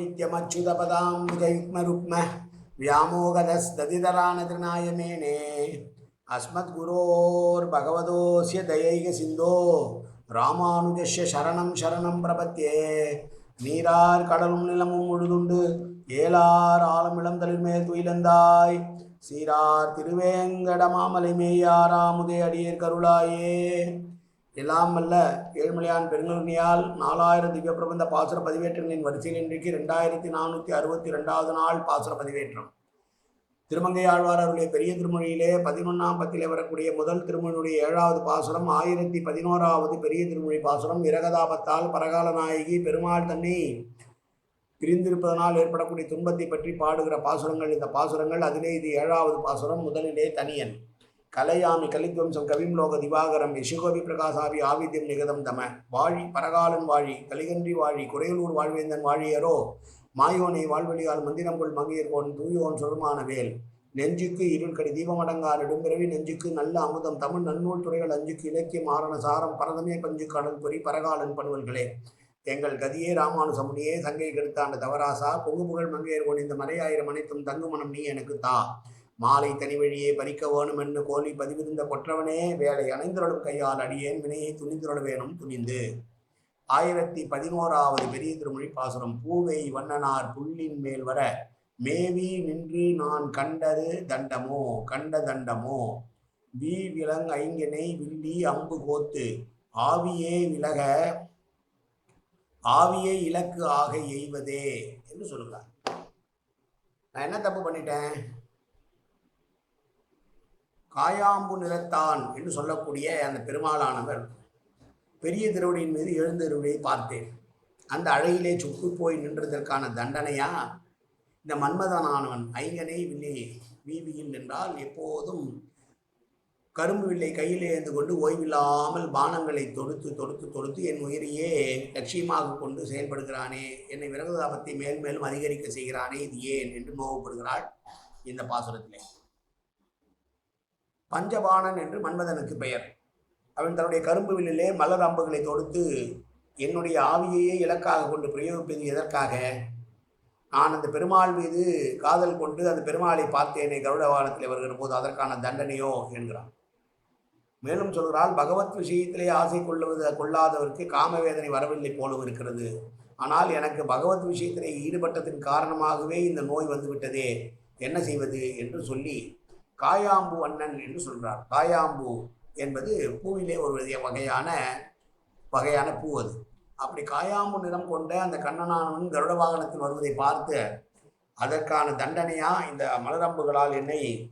यो नित्यमच्युतपदां विजयुग्मरुक्म व्यामोगदस्तदितरानतृणाय मेने अस्मद्गुरोर्भगवतोऽस्य दयैकसिन्धो ராமானுஜஸ்ய சரணம் சரணம் பிரபத்தியே நீரார் கடலும் நிலமும் முழுதுண்டு ஏலார் ஆலமிளம் தளிர்மேல் துயிலந்தாய் சீரார் திருவேங்கடமாமலை மேயாராமுதே அடியேர் கருளாயே எல்லாம் வல்ல ஏழ்மலையான் பெருங்கருணியால் நாலாயிரம் திவ்ய பிரபந்த பாசுர பதிவேற்றங்களின் வரிசையில் இன்றைக்கு ரெண்டாயிரத்தி நானூற்றி அறுபத்தி ரெண்டாவது நாள் பாசுர பதிவேற்றம் திருமங்கை ஆழ்வார் அவருடைய பெரிய திருமொழியிலே பதினொன்றாம் பத்திலே வரக்கூடிய முதல் திருமொழியுடைய ஏழாவது பாசுரம் ஆயிரத்தி பதினோராவது பெரிய திருமொழி பாசுரம் இரகதாபத்தால் பரகால நாயகி பெருமாள் தன்னை பிரிந்திருப்பதனால் ஏற்படக்கூடிய துன்பத்தை பற்றி பாடுகிற பாசுரங்கள் இந்த பாசுரங்கள் அதிலே இது ஏழாவது பாசுரம் முதலிலே தனியன். கலையாமி கலித்வம்சம் கவிம் லோக திவாகரம் யசுகோபி பிரகாசாபி ஆவித்யம் நிகதம் தம. வாழி பரகாலன் வாழி கலிகன்றி வாழி குறையலூர் வாழ்வேந்தன் வாழியரோ மாயோனை வாழ்வழியால் மந்திரங்கொள் மங்கையர்கோன் தூயோன் சொருமான வேல். நெஞ்சுக்கு இருள் கடி தீபமடங்கா நெடும்பிறவி நெஞ்சுக்கு நல்ல அமுதம் தமிழ் நன்னூல் துறைகள் அஞ்சுக்கு இலக்கியம் ஆரண சாரம் பரதமே பஞ்சு கடல் பொறி பரகாலன் பணுவல்களே எங்கள் கதியே ராமானுசமுனியே சங்கை கெடுத்தாண்ட தவராசா பொங்கு புகழ் மங்கையர்கோன் இந்த மறையாயிரம் அனைத்தும் தங்குமணம் நீ எனக்கு தா. மாலை தனி வழியே பறிக்க வேணும் என்று கோலி பதிவிருந்த கொற்றவனே வேலை அணைந்துரளும் கையால் அடியேன் வினையை துணிந்துரள துணிந்து. ஆயிரத்தி பதினோராவது பெரிய திருமொழி பாசுரம். பூவை வண்ணனார் புள்ளின் மேல் வர மேவி நின்று நான் கண்டது தண்டமோ கண்ட தண்டமோ? வி விலங் ஐங்கனை வில்லி அம்பு கோத்து ஆவியே விலக ஆவியை இலக்கு ஆக எய்வதே என்று சொல்லுங்க நான் என்ன தப்பு பண்ணிட்டேன்? காயாம்பு நிறத்தான் என்று சொல்லக்கூடிய அந்த பெருமாளானவர் பெரிய திருவடியின் மீது எழுந்தருவதை பார்த்தேன். அந்த அழகிலே சுக்கு போய் நின்றதற்கான தண்டனையா? இந்த மன்மதனானவன் ஐங்கனை வில்லை வீதியில் நின்றால் எப்போதும் கரும்பு வில்லை கையில் ஏந்து கொண்டு ஓய்வில்லாமல் பானங்களை தொடுத்து தொடுத்து தொடுத்து என் உயிரையே லட்சியமாக கொண்டு செயல்படுகிறானே என்னை விரகதாபத்தை மேல் மேலும் அதிகரிக்க செய்கிறானே இது ஏன்? என்று நோவப்படுகிறாள் இந்த பாசுரத்திலே. பஞ்சபாணன் என்று மன்மதனுக்கு பெயர். அவன் தன்னுடைய கரும்பு வில்லிலே மலர் அம்புகளை தொடுத்து என்னுடைய ஆவியையே இலக்காக கொண்டு பிரயோகிப்பது எதற்காக? நான் அந்த பெருமாள் மீது காதல் கொண்டு அந்த பெருமாளை பார்த்தேனே கருடவானத்தில் வருகிற போது அதற்கான தண்டனையோ? என்கிறான். மேலும் சொல்கிறான் பகவத் விஷயத்திலே ஆசை கொள்ளுவது கொள்ளாதவருக்கு காமவேதனை வரவில்லை போலும் இருக்கிறது. ஆனால் எனக்கு பகவத் விஷயத்திலே ஈடுபட்டதன் காரணமாகவே இந்த நோய் வந்துவிட்டதே. என்ன செய்வது? என்று சொல்லி காயாம்பு அண்ணன் என்று சொல்கிறார் காயாம்பு என்பது பூவிலே ஒரு வகையான வகையான பூ அது. அப்படி காயாம்பு நிறம் கொண்ட அந்த கண்ணனானவன் கருட வாகனத்தில் வருவதை பார்த்து அதற்கான தண்டனையா இந்த மலரம்புகளால் என்னை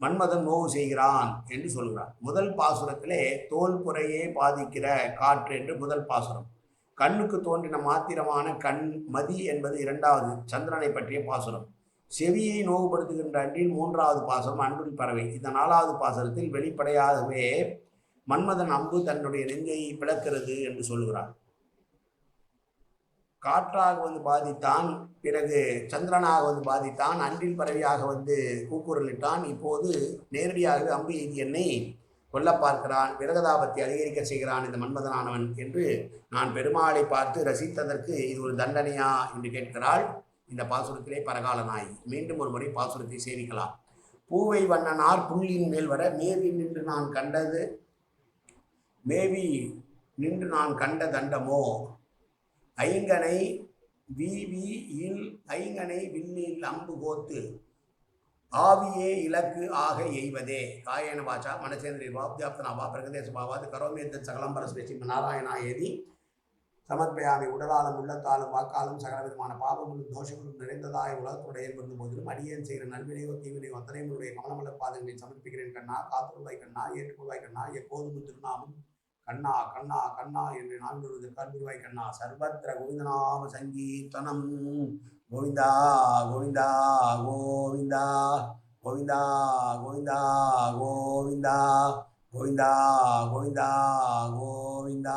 மன்மதன் நோவு செய்கிறான் என்று சொல்கிறான். முதல் பாசுரத்திலே தோல் புறையே பாதிக்கிற காற்று என்று முதல் பாசுரம். கண்ணுக்கு தோன்றின மாத்திரமான கண் மதி என்பது இரண்டாவது சந்திரனை பற்றிய பாசுரம். செவியை நோவுபடுத்துகின்ற அன்றில் மூன்றாவது பாசனம் அன்பில் பறவை. இந்த நாலாவது பாசனத்தில் வெளிப்படையாகவே மன்மதன் அம்பு தன்னுடைய நெஞ்சையை பிளக்கிறது என்று சொல்கிறார் காற்றாக வந்து பாதித்தான் பிறகு சந்திரனாக வந்து பாதித்தான் அன்றில் பறவையாக வந்து கூக்குரலிட்டான். இப்போது நேரடியாக அம்பு எய்தி என்னை கொல்ல பார்க்கிறான் விரகதாபத்தை அதிகரிக்க செய்கிறான் இந்த மன்மதனானவன் என்று நான் பெருமாளை பார்த்து ரசித்ததற்கு இது ஒரு தண்டனையா? என்று கேட்கிறாள். இந்த பாசுரத்திலே பரகால நாய். மீண்டும் ஒரு முறை பாசுரத்தை சேவிக்கலாம் பூவை வண்ணனார் புள்ளியின் மேல் வர மேவி நின்று நான் கண்டது மேவி நின்று நான் கண்ட தண்டமோ? ஐங்கனை வீவி இல் ஐங்கனை வில்லில் அம்பு கோத்து ஆவியே இலக்கு ஆக எய்வதே? காயன வாச்சா மனசேந்திரி பாப்தியாப்தனாபா பிரகதேச பாவாது கரோமேத்த சகலம்பர பரஸ்வசி நாராயணா ஏதி சமர்ப்பயாமி உடலாலும் உள்ளத்தாலும் வாக்காலும் சகல விதமான பாவங்களும் தோஷங்களும் நிறைந்ததாய் உலகத்துடைய ஏற்படுத்தும் போதிலும் அடியேன் செய்கிற நல்வினையோ தீவினையோ அத்தனையும் உடைய கவனமல பாதங்களில் சமர்ப்பிக்கிறேன் கண்ணா காத்துருவாய் கண்ணா ஏற்றுக்கொள்வாய் கண்ணா எப்போதும் திருநாமம் கண்ணா கண்ணா கண்ணா என்று நான்கு கண்புருவாய் கண்ணா. சர்வத்திர கோவிந்தநாம சங்கீர்த்தனம். கோவிந்தா கோவிந்தா கோவிந்தா கோவிந்தா கோவிந்தா கோவிந்தா கோவிந்தா கோவிந்தா கோவிந்தா.